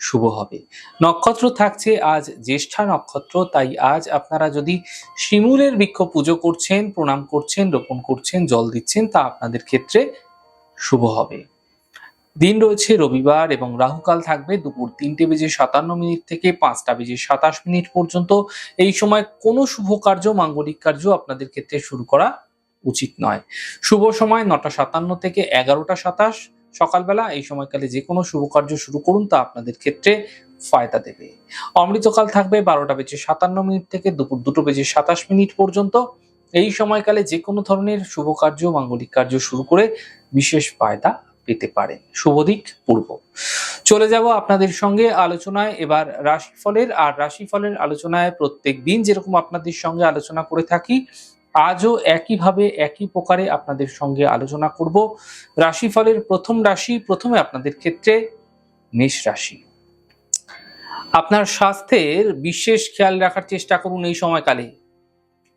শুভ হবে। নক্ষত্র থাকছে আজ জ্যেষ্ঠা নক্ষত্র, তাই আজ আপনারা যদি শিমুলের বৃক্ষ পুজো করছেন, প্রণাম করছেন, রোপণ করছেন, জল দিচ্ছেন, তা আপনাদের ক্ষেত্রে শুভ হবে। দিন রয়েছে রবিবার এবং রাহুকাল থাকবে দুপুর তিনটে বেজে সাতান্ন মিনিট থেকে পাঁচটা বেজে সাতাশ মিনিট পর্যন্ত। এই সময় কোনো শুভ কার্য, মাঙ্গলিক কার্য আপনাদের ক্ষেত্রে শুরু করা উচিত নয়। শুভ সময় নটা সাতান্ন থেকে এগারোটা সাতাশ। সকালবেলা এই সময়কালে যে কোনো শুভ কার্য শুরু করুন, তা আপনাদের ক্ষেত্রে ফায়দা দেবে। অমৃতকাল থাকবে বারোটা বেজে সাতান্ন মিনিট থেকে দুপুর দুটো বেজে সাতাশ মিনিট পর্যন্ত। এই সময়কালে যে কোনো ধরনের শুভ কার্য, মাঙ্গলিক কার্য শুরু করে বিশেষ ফায়দা পেতে পারেন। শুভ দিক, পূর্ব। চলে যাব আপনাদের সঙ্গে আলোচনায়। এবার রাশিফলের, আর রাশিফলের আলোচনায় প্রত্যেক দিন যেরকম আপনাদের সঙ্গে আলোচনা করে থাকি আজও একইভাবে একই প্রকারে আপনাদের সঙ্গে আলোচনা করব। রাশিফলের প্রথম রাশি, প্রথমে আপনাদের ক্ষেত্রে মেষ রাশি। আপনার স্বাস্থ্যের বিশেষ খেয়াল রাখার চেষ্টা করুন এই সময়কালে।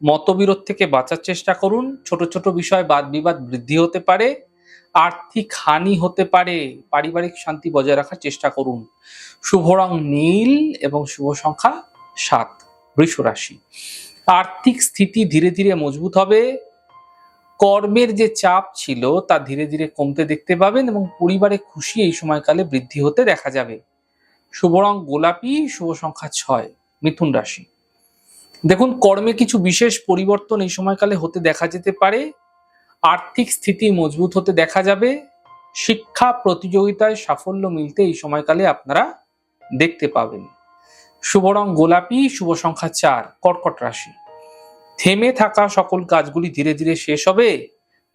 মতবিরোধ থেকে বাঁচার চেষ্টা করুন। ছোট ছোট বিষয় বাদ বিবাদ বৃদ্ধি হতে পারে। আর্থিক হানি হতে পারে। পারিবারিক শান্তি বজায় রাখার চেষ্টা করুন। শুভ রং নীল এবং শুভ সংখ্যা সাত, বৃষ রাশি। আর্থিক স্থিতি ধীরে ধীরে মজবুত হবে। কর্মের যে চাপ ছিল তা ধীরে ধীরে কমতে দেখতে পাবেন এবং পরিবারে খুশি এই সময়কালে বৃদ্ধি হতে দেখা যাবে। শুভ রং গোলাপি, শুভ সংখ্যা ছয়, মিথুন রাশি। দেখুন, কর্মে কিছু বিশেষ পরিবর্তন এই সময়কালে হতে দেখা যেতে পারে। আর্থিক স্থিতি মজবুত হতে দেখা যাবে। শিক্ষা প্রতিযোগিতায় সাফল্য মিলতে এই সময়কালে আপনারা দেখতে পাবেন। শুভ রং গোলাপি, শুভ সংখ্যা চার, কর্কট রাশি। থেমে থাকা সকল কাজগুলি ধীরে ধীরে শেষ হবে,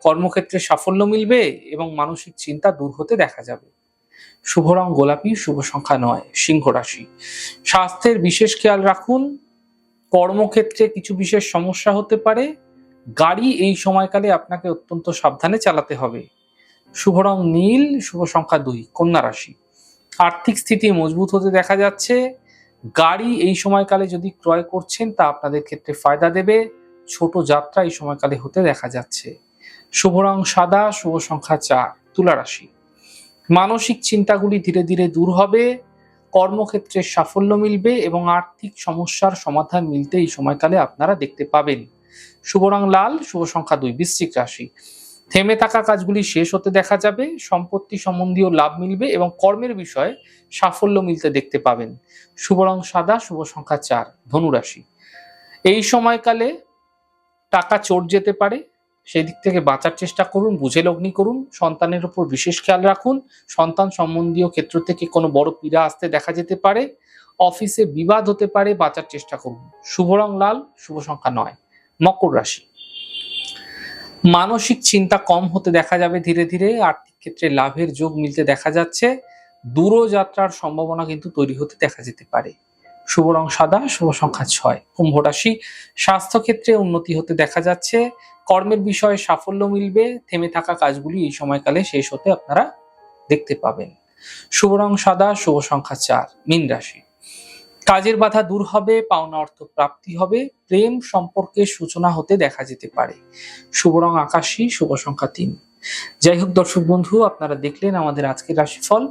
কর্মক্ষেত্রে সাফল্য মিলবে এবং মানসিক চিন্তা দূর হতে দেখা যাবে। শুভ রং গোলাপি, শুভ সংখ্যা নয়, সিংহ রাশি। স্বাস্থ্যের বিশেষ খেয়াল রাখুন, কর্মক্ষেত্রে কিছু বিশেষ সমস্যা হতে পারে, গাড়ি এই সময়কালে আপনাকে অত্যন্ত সাবধানে চালাতে হবে। শুভ রং নীল, শুভ সংখ্যা দুই, কন্যা রাশি। আর্থিক স্থিতি মজবুত হতে দেখা যাচ্ছে গাড়ি এই সময়কালে যদি ক্রয় করছেন, তা আপনাদের ক্ষেত্রে ফায়দা দেবে। ছোট যাত্রা এই সময়কালে হতে দেখা যাচ্ছে। শুভ রং সাদা, শুভ সংখ্যা চার, তুলা রাশি। মানসিক চিন্তাগুলি ধীরে ধীরে দূর হবে। কর্মক্ষেত্রে সাফল্য মিলবে এবং আর্থিক সমস্যার সমাধান মিলতে এই সময়কালে আপনারা দেখতে পাবেন। শুভ রং লাল, শুভ সংখ্যা দুই, বৃশ্চিক রাশি। থেমে থাকা কাজগুলি শেষ হতে দেখা যাবে, সম্পত্তি সম্বন্ধীয় লাভ মিলবে এবং কর্মের বিষয়ে সাফল্য মিলতে দেখতে পাবেন। শুভ রং সাদা, শুভ সংখ্যা চার, ধনুরাশি। এই সময়কালে টাকা চোট যেতে পারে সেই দিক থেকে বাঁচার চেষ্টা করুন, বুঝে লগ্নি করুন, সন্তানের উপর বিশেষ খেয়াল রাখুন, সন্তান সম্বন্ধীয় ক্ষেত্র থেকে কোনো বড় পীড়া আসতে দেখা যেতে পারে, অফিসে বিবাদ হতে পারে, বাঁচার চেষ্টা করুন। শুভ রং লাল, শুভ সংখ্যা নয়, মকর রাশি। মানসিক চিন্তা কম হতে দেখা যাবে ধীরে ধীরে, আর্থিক ক্ষেত্রে লাভের যোগ মিলতে দেখা যাচ্ছে। দূরযাত্রার সম্ভাবনা কিন্তু তৈরি হতে দেখা যেতে পারে। শুভ রং সাদা, শুভ সংখ্যা ছয়। কুম্ভ রাশি স্বাস্থ্য ক্ষেত্রে উন্নতি হতে দেখা যাচ্ছে। কর্মের বিষয়ে সাফল্য মিলবে। থেমে থাকা কাজগুলি এই সময়কালে শেষ হতে আপনারা দেখতে পাবেন। শুভ রং সাদা, শুভ সংখ্যা চার। মীন রাশি। কাজের বাধা দূর হবে, পাওনা অর্থ প্রাপ্তি হবে, প্রেম সম্পর্কে সূচনা হতে দেখা যেতে পারে। শুভ রং আকাশী, শুভ সংখ্যা তিন। যাই হোক দর্শক বন্ধু, আপনারা দেখলেন আমাদের আজকের রাশিফল।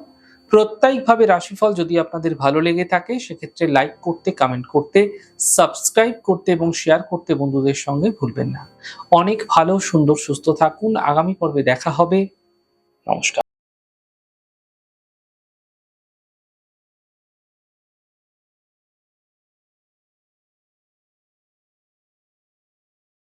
প্রত্যেকভাবে রাশিফল যদি আপনাদের ভালো লেগে থাকে, সেক্ষেত্রে লাইক করতে কমেন্ট করতে সাবস্ক্রাইব করতে এবং শেয়ার করতে বন্ধুদের সঙ্গে ভুলবেন না। অনেক ভালো, সুন্দর, সুস্থ থাকুন। আগামী পর্বে দেখা হবে। নমস্কার।